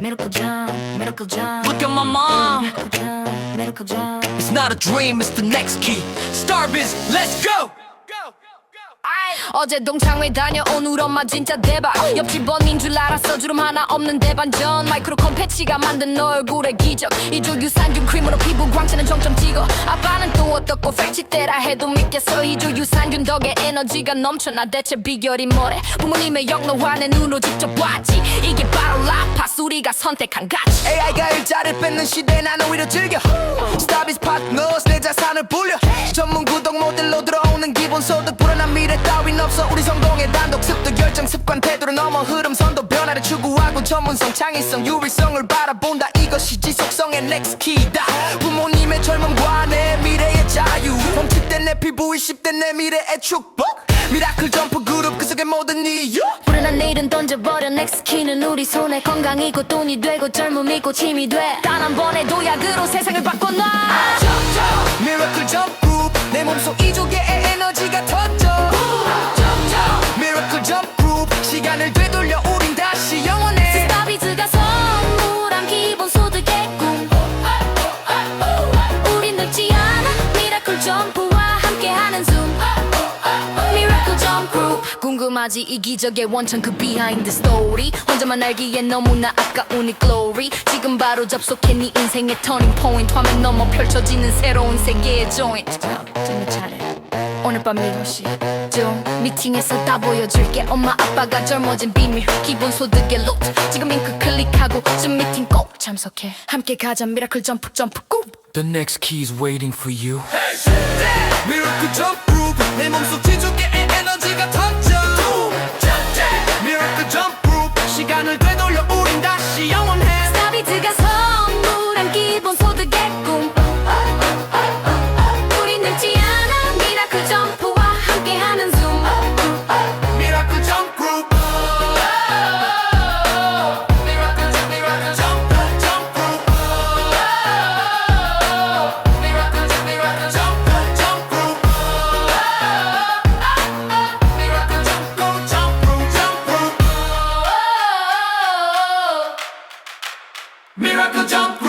Miracle jump, miracle jump, Look at my mom. miracle jump, miracle jump. It's not a dream, it's the next key. Starbiz, let's go. 어제 동창회 다녀온 울 엄마 진짜 대박. 옆집 언닌 줄 알았어. 주름 하나 없는 대반전. 마이크로콘 패치가 만든 너 얼굴의 기적. 이조 유산균 크림으로 피부 광채는 종점 찍어. 아빠는 또 어떻고 팩치대라 해도 믿겠어. 이조 유산균 덕에 에너지가 넘쳐 나 대체 비결이 뭐래? 부모님의 영롱화내 눈으로 직접 봤지. 이게 바로 라파스. 우리가 선택한 가치. AI가 일자를 뺏는 시대 난 오히려 즐겨. 스타비스 파트너스 내 자산을 불려. 전문 구독 모델로 들어오는 기본 소득 불안한 미래 따윈 없어. 우리 성공의 단독 습득 결정 습관 태도를 넘어 흐름 선도 변화를 추구하고 전문성 창의성 유일성을 바라본다. 이것이 지속성의 넥스트 키다. 부모님의 젊음과 내 미래의 자유. 30대 내 피부 20대 내 미래의 축복. 미라클 점프 그룹 그 속의 모든 이유. 불안한 내일은 던져버려. 넥스 키는 우리 손에 건강이고 돈이 되고 젊음이 꽃임이 돼단 한 번의 도약으로 세상을 바꿔놔. 미라클 점프. 내 몸속 이족의 에너지가 터져 점프와 함께하는 숨 미라클 점프 궁금하지? 이 기적의 원천 그 비하인드 스토리 혼자만 알기엔 너무나 아까운 이 글로리 지금 바로 접속해 네 인생의 터닝 포인트 화면 넘어 펼쳐지는 새로운 세계의 조인트 정말 차례 오늘 밤 7시. 좀 미팅에서 다 보여줄게. 엄마 아빠가 젊어진 비밀. 기본 소득의 로트 지금 링크 클릭하고 좀 미팅 꼭 참석해. 함께 가자. 미라클 점프 점프 꾹 The next key is waiting for you. 미라클 점프 그룹 내 몸속 지족의 에너지가 터져 Miracle Jump